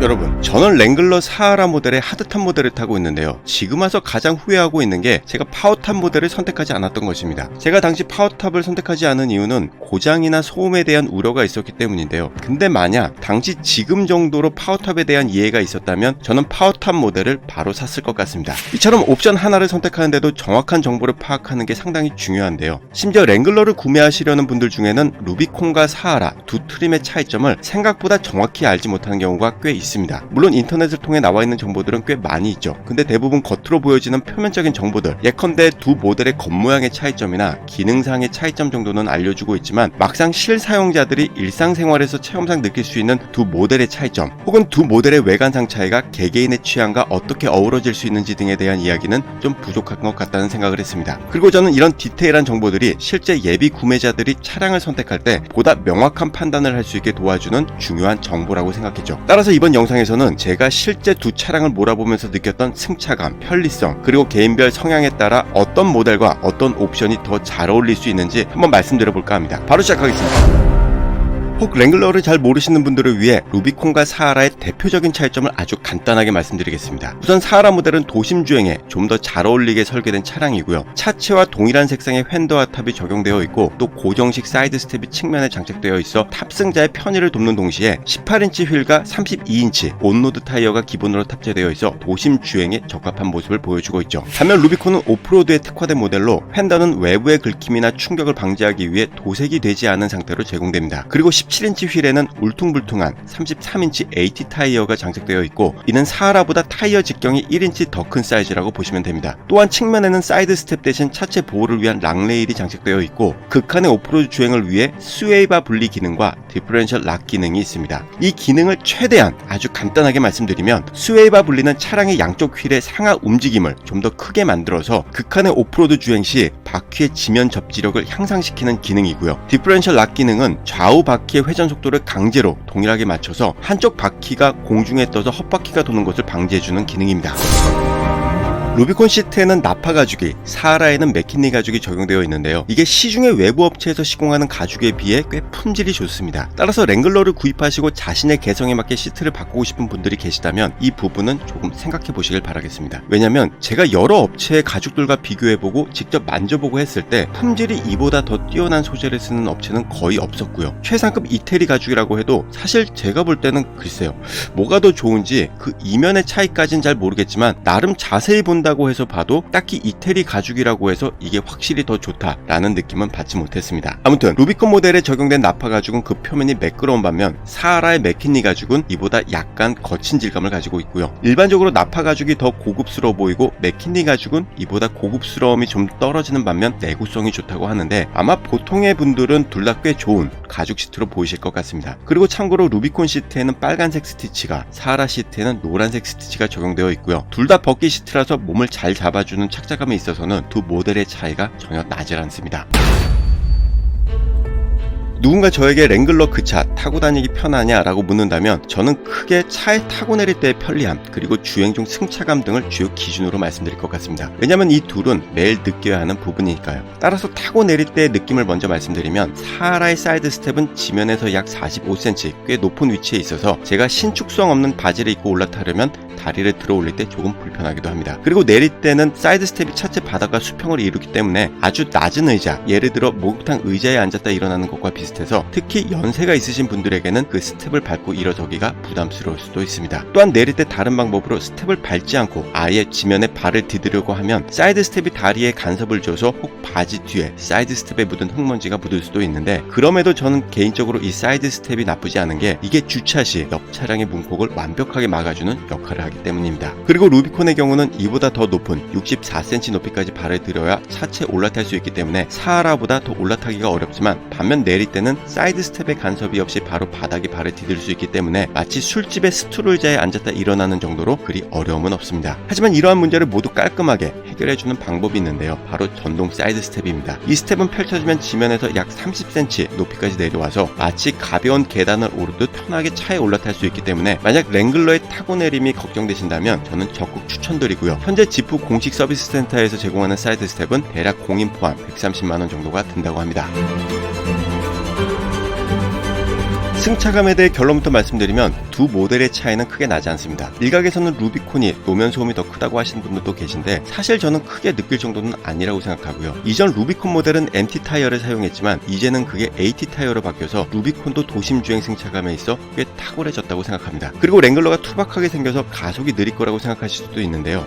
여러분, 저는 랭글러 사하라 모델의 하드탑 모델을 타고 있는데요. 지금 와서 가장 후회하고 있는 게 제가 파워탑 모델을 선택하지 않았던 것입니다. 제가 당시 파워탑을 선택하지 않은 이유는 고장이나 소음에 대한 우려가 있었기 때문인데요. 근데 만약 당시 지금 정도로 파워탑에 대한 이해가 있었다면 저는 파워탑 모델을 바로 샀을 것 같습니다. 이처럼 옵션 하나를 선택하는데도 정확한 정보를 파악하는 게 상당히 중요한데요. 심지어 랭글러를 구매하시려는 분들 중에는 루비콘과 사하라 두 트림의 차이점을 생각보다 정확히 알지 못하는 경우가 꽤 있습니다. 물론 인터넷을 통해 나와 있는 정보들은 꽤 많이 있죠. 근데 대부분 겉으로 보여지는 표면적인 정보들, 예컨대 두 모델의 겉모양의 차이점이나 기능상의 차이점 정도는 알려주고 있지만 막상 실 사용자들이 일상생활에서 체험상 느낄 수 있는 두 모델의 차이점, 혹은 두 모델의 외관상 차이가 개개인의 취향과 어떻게 어우러질 수 있는지 등에 대한 이야기는 좀 부족한 것 같다는 생각을 했습니다. 그리고 저는 이런 디테일한 정보들이 실제 예비 구매자들이 차량을 선택할 때 보다 명확한 판단을 할 수 있게 도와주는 중요한 정보라고 생각했죠. 따라서 이번 영상에서는 제가 실제 두 차량을 몰아보면서 느꼈던 승차감, 편리성, 그리고 개인별 성향에 따라 어떤 모델과 어떤 옵션이 더 잘 어울릴 수 있는지 한번 말씀드려 볼까 합니다. 바로 시작하겠습니다. 혹 랭글러를 잘 모르시는 분들을 위해 루비콘과 사하라의 대표적인 차이점을 아주 간단하게 말씀드리겠습니다. 우선 사하라 모델은 도심 주행에 좀 더 잘 어울리게 설계된 차량이고요. 차체와 동일한 색상의 휀더와 탑이 적용되어 있고 또 고정식 사이드 스텝이 측면에 장착되어 있어 탑승자의 편의를 돕는 동시에 18인치 휠과 32인치 온로드 타이어가 기본으로 탑재되어 있어 도심 주행에 적합한 모습을 보여주고 있죠. 반면 루비콘은 오프로드에 특화된 모델로 휀더는 외부의 긁힘이나 충격을 방지하기 위해 도색이 되지 않은 상태로 제공됩니다. 그리고 17인치 휠에는 울퉁불퉁한 33인치 AT 타이어가 장착되어 있고 이는 사하라보다 타이어 직경이 1인치 더 큰 사이즈라고 보시면 됩니다. 또한 측면에는 사이드 스텝 대신 차체 보호를 위한 락레일이 장착되어 있고 극한의 오프로드 주행을 위해 스웨이바 분리 기능과 디퍼런셜 락 기능이 있습니다. 이 기능을 최대한 아주 간단하게 말씀드리면 스웨이바 분리는 차량의 양쪽 휠의 상하 움직임을 좀 더 크게 만들어서 극한의 오프로드 주행 시 바퀴의 지면 접지력을 향상시키는 기능이고요. 디퍼런셜 락 기능은 좌우 바퀴 의 회전 속도를 강제로 동일하게 맞춰서 한쪽 바퀴가 공중에 떠서 헛바퀴가 도는 것을 방지해주는 기능입니다. 루비콘 시트에는 나파 가죽이, 사하라에는 맥킨리 가죽이 적용되어 있는데요. 이게 시중의 외부 업체에서 시공하는 가죽에 비해 꽤 품질이 좋습니다. 따라서 랭글러를 구입하시고 자신의 개성에 맞게 시트를 바꾸고 싶은 분들이 계시다면 이 부분은 조금 생각해 보시길 바라겠습니다. 왜냐면 제가 여러 업체의 가죽들과 비교해보고 직접 만져보고 했을 때 품질이 이보다 더 뛰어난 소재를 쓰는 업체는 거의 없었고요. 최상급 이태리 가죽이라고 해도 사실 제가 볼 때는 글쎄요. 뭐가 더 좋은지 그 이면의 차이까진 잘 모르겠지만 나름 자세히 본다 고 해서 봐도 딱히 이태리 가죽이라고 해서 이게 확실히 더 좋다라는 느낌은 받지 못했습니다. 아무튼 루비콘 모델에 적용된 나파 가죽은 그 표면이 매끄러운 반면 사하라의 맥킨리 가죽은 이보다 약간 거친 질감을 가지고 있고요. 일반적으로 나파 가죽이 더 고급스러워 보이고 맥킨리 가죽은 이보다 고급스러움이 좀 떨어지는 반면 내구성이 좋다고 하는데 아마 보통의 분들은 둘 다 꽤 좋은 가죽 시트로 보이실 것 같습니다. 그리고 참고로 루비콘 시트에는 빨간색 스티치가 사하라 시트에는 노란색 스티치가 적용되어 있고요. 둘다 벗기 시트라서 몸을 잘 잡아주는 착자감에 있어서는 두 모델의 차이가 전혀 나질 않습니다. 누군가 저에게 랭글러 그 차 타고 다니기 편하냐라고 묻는다면 저는 크게 차에 타고 내릴 때의 편리함 그리고 주행 중 승차감 등을 주요 기준으로 말씀드릴 것 같습니다. 왜냐면 이 둘은 매일 느껴야 하는 부분이니까요. 따라서 타고 내릴 때의 느낌을 먼저 말씀드리면 사하라의 사이드 스텝은 지면에서 약 45cm 꽤 높은 위치에 있어서 제가 신축성 없는 바지를 입고 올라타려면 다리를 들어 올릴 때 조금 불편하기도 합니다. 그리고 내릴 때는 사이드 스텝이 차체 바닥과 수평을 이루기 때문에 아주 낮은 의자, 예를 들어 목욕탕 의자에 앉았다 일어나는 것과 비슷해서 특히 연세가 있으신 분들에게는 그 스텝을 밟고 일어서기가 부담스러울 수도 있습니다. 또한 내릴 때 다른 방법으로 스텝을 밟지 않고 아예 지면에 발을 디디려고 하면 사이드 스텝이 다리에 간섭을 줘서 혹 바지 뒤에 사이드 스텝에 묻은 흙먼지가 묻을 수도 있는데 그럼에도 저는 개인적으로 이 사이드 스텝이 나쁘지 않은 게 이게 주차 시 옆 차량의 문콕을 완벽하게 막아주는 역할을 하기 때문입니다. 그리고 루비콘의 경우는 이보다 더 높은 64cm 높이까지 발을 들여야 차체 올라탈 수 있기 때문에 사하라보다 더 올라타기가 어렵지만 반면 내릴 때는 사이드 스텝의 간섭이 없이 바로 바닥에 발을 디딜 수 있기 때문에 마치 술집의 스투르 의자에 앉았다 일어나는 정도로 그리 어려움은 없습니다. 하지만 이러한 문제를 모두 깔끔하게 해결해주는 방법이 있는데요. 바로 전동 사이드 스텝입니다. 이 스텝은 펼쳐지면 지면에서 약 30cm 높이까지 내려와서 마치 가벼운 계단을 오르듯 편하게 차에 올라탈 수 있기 때문에 만약 랭글러의 타고 내림이 걱정 되신다면 저는 적극 추천드리고요. 현재 지프 공식 서비스 센터에서 제공하는 사이드 스텝은 대략 공인 포함 130만원 정도가 든다고 합니다. 승차감에 대해 결론부터 말씀드리면 두 모델의 차이는 크게 나지 않습니다. 일각에서는 루비콘이 노면 소음이 더 크다고 하시는 분들도 계신데 사실 저는 크게 느낄 정도는 아니라고 생각하고요. 이전 루비콘 모델은 MT 타이어를 사용했지만 이제는 그게 AT 타이어로 바뀌어서 루비콘도 도심 주행 승차감에 있어 꽤 탁월해졌다고 생각합니다. 그리고 랭글러가 투박하게 생겨서 가속이 느릴 거라고 생각하실 수도 있는데요.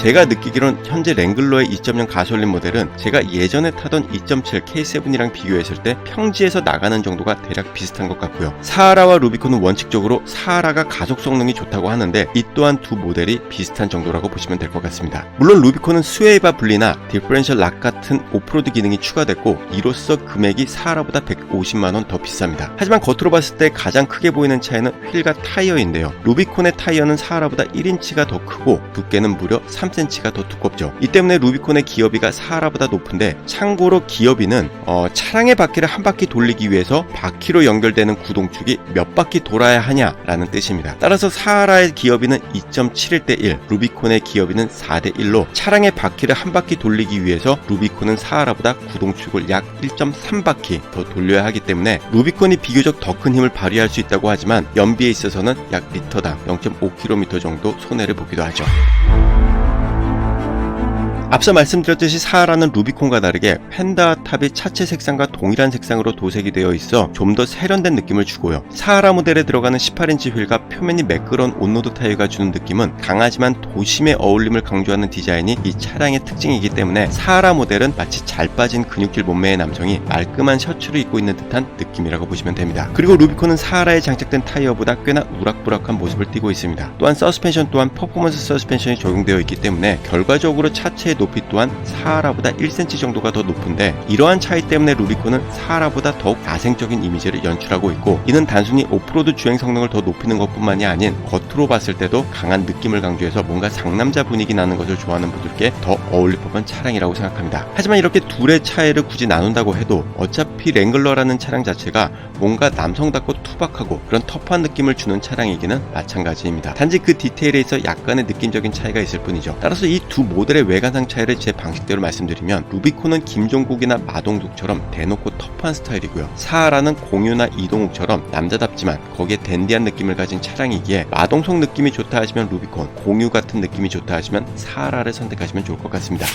제가 느끼기론 현재 랭글러의 2.0 가솔린 모델은 제가 예전에 타던 2.7 K7이랑 비교했을 때 평지에서 나가는 정도가 대략 비슷한 것 같고요. 사하라와 루비콘은 원칙적으로 사하라가 가속 성능이 좋다고 하는데 이 또한 두 모델이 비슷한 정도라고 보시면 될 것 같습니다. 물론 루비콘은 스웨이바 분리나 디퍼런셜 락 같은 오프로드 기능이 추가됐고 이로써 금액이 사하라보다 150만원 더 비쌉니다. 하지만 겉으로 봤을 때 가장 크게 보이는 차이는 휠과 타이어인데요. 루비콘의 타이어는 사하라보다 1인치가 더 크고 두께는 무려 3cm가 더 두껍죠. 이 때문에 루비콘의 기어비가 사하라보다 높은데 참고로 기어비는 어, 차량의 바퀴를 한 바퀴 돌리기 위해서 바퀴로 연결되는 구동축이 몇 바퀴 돌아야 하냐라는 뜻입니다. 따라서 사하라의 기어비는 2.71대 1, 루비콘의 기어비는 4대 1로 차량의 바퀴를 한 바퀴 돌리기 위해서 루비콘은 사하라보다 구동축을 약 1.3바퀴 더 돌려야 하기 때문에 루비콘이 비교적 더 큰 힘을 발휘할 수 있다고 하지만 연비에 있어서는 약 리터당 0.5km 정도 손해를 보기도 하죠. 앞서 말씀드렸듯이 사하라는 루비콘과 다르게 펜다 탑이 차체 색상과 동일한 색상으로 도색이 되어 있어 좀 더 세련된 느낌을 주고요. 사하라 모델에 들어가는 18인치 휠과 표면이 매끄러운 온로드 타이어가 주는 느낌은 강하지만 도심의 어울림을 강조하는 디자인이 이 차량의 특징이기 때문에 사하라 모델은 마치 잘 빠진 근육질 몸매의 남성이 말끔한 셔츠를 입고 있는 듯한 느낌이라고 보시면 됩니다. 그리고 루비콘은 사하라에 장착된 타이어보다 꽤나 우락부락한 모습을 띠고 있습니다. 또한 서스펜션 또한 퍼포먼스 서스펜션이 적용되어 있기 때문에 결과적으로 차체의 높이 또한 사하라보다 1cm 정도가 더 높은데 이러한 차이 때문에 루비콘은 사하라보다 더욱 야생적인 이미지를 연출하고 있고 이는 단순히 오프로드 주행 성능을 더 높이는 것뿐만이 아닌 겉으로 봤을 때도 강한 느낌을 강조해서 뭔가 상남자 분위기 나는 것을 좋아하는 분들께 더 어울릴 법한 차량이라고 생각합니다. 하지만 이렇게 둘의 차이를 굳이 나눈다고 해도 어차피 랭글러라는 차량 자체가 뭔가 남성답고 투박하고 그런 터프한 느낌을 주는 차량이기는 마찬가지입니다. 단지 그 디테일에 있어 약간의 느낌적인 차이가 있을 뿐이죠. 따라서 이 두 모델의 외관상 차이를 제 방식대로 말씀드리면 루비콘은 김종국이나 마동둑처럼 대놓고 터프한 스타일이고요. 사하라는 공유나 이동욱처럼 남자답지만 거기에 댄디한 느낌을 가진 차량이기에 마동석 느낌이 좋다 하시면 루비콘, 공유 같은 느낌이 좋다 하시면 사하라를 선택하시면 좋을 것 같습니다.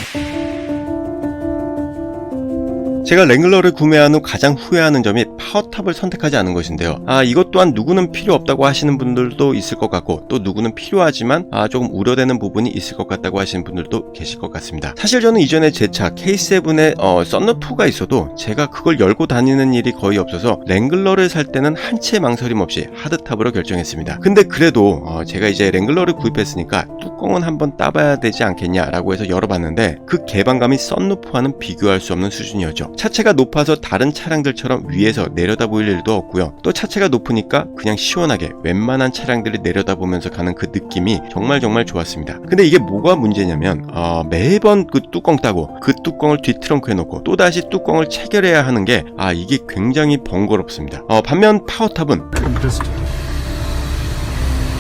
제가 랭글러를 구매한 후 가장 후회하는 점이 파워탑을 선택하지 않은 것인데요. 아, 이것 또한 누구는 필요 없다고 하시는 분들도 있을 것 같고, 또 누구는 필요하지만, 아, 조금 우려되는 부분이 있을 것 같다고 하시는 분들도 계실 것 같습니다. 사실 저는 이전에 제 차 K7에 어, 썬루프가 있어도 제가 그걸 열고 다니는 일이 거의 없어서 랭글러를 살 때는 한채 망설임 없이 하드탑으로 결정했습니다. 근데 그래도 어, 제가 이제 랭글러를 구입했으니까 뚜껑은 한번 따봐야 되지 않겠냐라고 해서 열어봤는데 그 개방감이 썬루프와는 비교할 수 없는 수준이었죠. 차체가 높아서 다른 차량들처럼 위에서 내려다 보일 일도 없고요. 또 차체가 높으니까 그냥 시원하게 웬만한 차량들이 내려다보면서 가는 그 느낌이 정말 정말 좋았습니다. 근데 이게 뭐가 문제냐면 어, 매번 그 뚜껑 따고 그 뚜껑을 뒤트렁크에 놓고 또 다시 뚜껑을 체결해야 하는 게 아 이게 굉장히 번거롭습니다. 어, 반면 파워탑은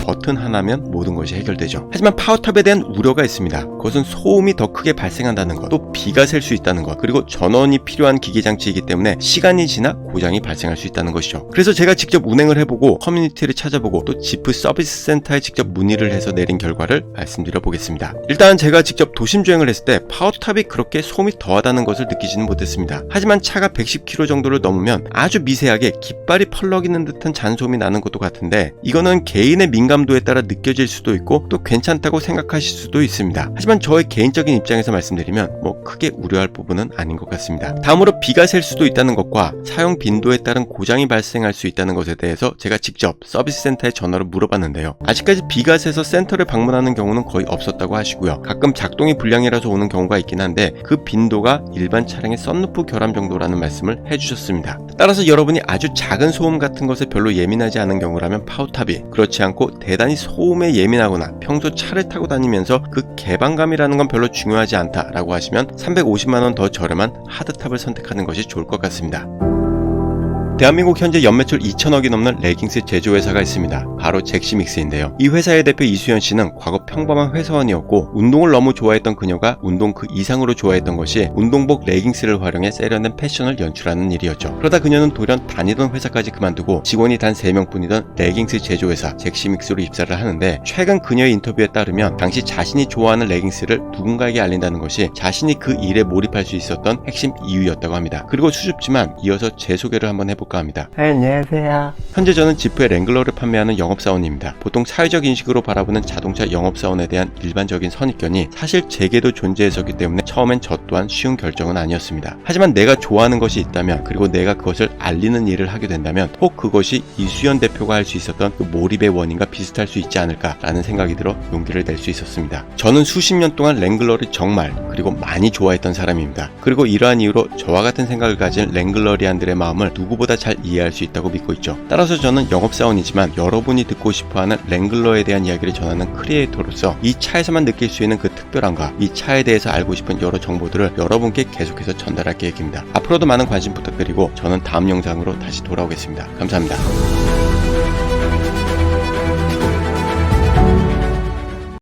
버튼 하나면 모든 것이 해결되죠. 하지만 파워탑에 대한 우려가 있습니다. 그것은 소음이 더 크게 발생한다는 것, 또 비가 셀 수 있다는 것, 그리고 전원이 필요한 기계 장치이기 때문에 시간이 지나 고장이 발생할 수 있다는 것이죠. 그래서 제가 직접 운행을 해보고 커뮤니티를 찾아보고 또 지프 서비스 센터에 직접 문의를 해서 내린 결과를 말씀드려 보겠습니다. 일단 제가 직접 도심 주행을 했을 때 파워탑이 그렇게 소음이 더하다는 것을 느끼지는 못했습니다. 하지만 차가 110km 정도를 넘으면 아주 미세하게 깃발이 펄럭이는 듯한 잔소음이 나는 것도 같은데 이거는 개인의 민감 민감도에 따라 느껴질 수도 있고 또 괜찮다고 생각하실 수도 있습니다. 하지만 저의 개인적인 입장에서 말씀드리면 뭐 크게 우려할 부분은 아닌 것 같습니다. 다음으로 비가 셀 수도 있다는 것과 사용 빈도에 따른 고장이 발생할 수 있다는 것에 대해서 제가 직접 서비스 센터에 전화로 물어봤는데요. 아직까지 비가 새서 센터를 방문하는 경우는 거의 없었다고 하시고요. 가끔 작동이 불량이라서 오는 경우가 있긴 한데 그 빈도가 일반 차량의 썬루프 결함 정도라는 말씀을 해주셨습니다. 따라서 여러분이 아주 작은 소음 같은 것에 별로 예민하지 않은 경우라면 파워탑이 그렇지 않고 대단히 소음에 예민하거나 평소 차를 타고 다니면서 그 개방감이라는 건 별로 중요하지 않다라고 하시면 350만원 더 저렴한 하드탑을 선택하는 것이 좋을 것 같습니다. 대한민국 현재 연매출 2천억이 넘는 레깅스 제조회사가 있습니다. 바로 잭시믹스인데요. 이 회사의 대표 이수연 씨는 과거 평범한 회사원이었고 운동을 너무 좋아했던 그녀가 운동 그 이상으로 좋아했던 것이 운동복 레깅스를 활용해 세련된 패션을 연출하는 일이었죠. 그러다 그녀는 돌연 다니던 회사까지 그만두고 직원이 단 3명뿐이던 레깅스 제조회사 잭시믹스로 입사를 하는데 최근 그녀의 인터뷰에 따르면 당시 자신이 좋아하는 레깅스를 누군가에게 알린다는 것이 자신이 그 일에 몰입할 수 있었던 핵심 이유였다고 합니다. 그리고 수줍지만 이어서 제 소개를 한번 해 볼까 합니다. 안녕하세요. 현재 저는 지프의 랭글러를 판매하는 영업사원입니다. 보통 사회적 인식으로 바라보는 자동차 영업사원에 대한 일반적인 선입견이 사실 제게도 존재했었기 때문에 처음엔 저 또한 쉬운 결정은 아니었습니다. 하지만 내가 좋아하는 것이 있다면 그리고 내가 그것을 알리는 일을 하게 된다면 혹 그것이 이수연 대표가 할 수 있었던 그 몰입의 원인과 비슷할 수 있지 않을까라는 생각이 들어 용기를 낼 수 있었습니다. 저는 수십 년 동안 랭글러를 정말 그리고 많이 좋아했던 사람입니다. 그리고 이러한 이유로 저와 같은 생각을 가진 랭글러리안들의 마음을 누구 보다 잘 이해할 수 있다고 믿고 있죠. 따라서 저는 영업사원이지만 여러분이 듣고 싶어하는 랭글러에 대한 이야기를 전하는 크리에이터로서 이 차에서만 느낄 수 있는 그 특별함과 이 차에 대해서 알고 싶은 여러 정보들을 여러분께 계속해서 전달할 계획입니다. 앞으로도 많은 관심 부탁드리고 저는 다음 영상으로 다시 돌아오겠습니다. 감사합니다.